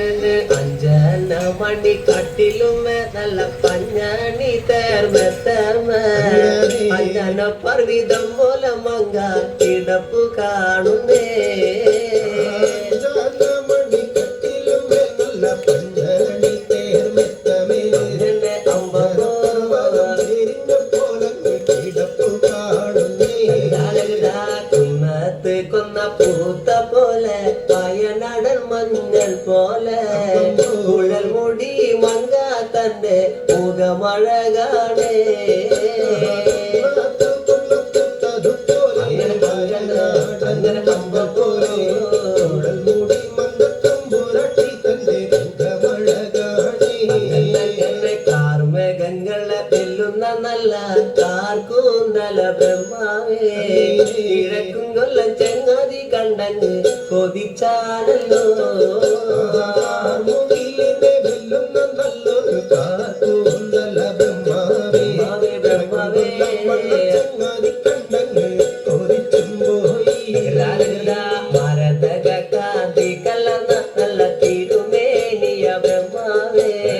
അങ്ങനെ അഞ്ചന മണി കട്ടിലും നല്ല പഞ്ഞാണി തേർമ തേർമ. അഞ്ചന പർവിതം പോലെ മങ്ക കിടപ്പു കാണുന്നേ. കൊന്ന പൂത്ത ഉഴൽ മുടി മങ്കാത്തന്റെ മുഖമഴകാണ്. നല്ല കാർക്കൂന്തല ബ്രഹ്മാവേ. കിഴക്കും കൊല്ലം ചെങ്ങാതി കണ്ടങ്ങ് കൊതിച്ചാലല്ലോ. നല്ലൊരു കാത്തുണ്ടല്ല ബ്രഹ്മാവേ. ബ്രഹ്മാവേ മരതക കാന്തി കലർന്ന നല്ല തിരുമേനിയ ബ്രഹ്മാവേ.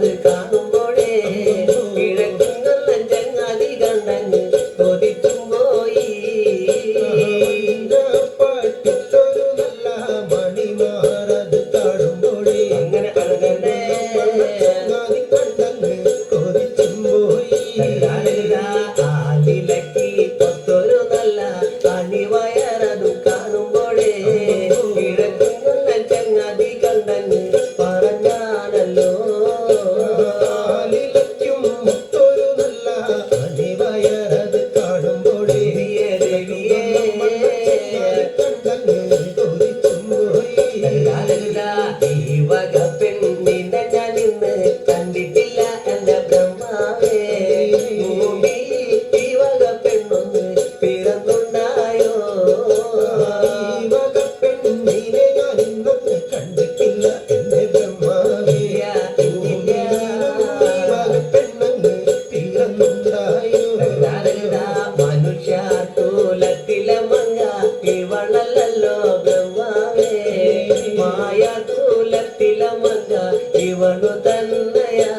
de മായ കുലത്തില മക തന്നയാ.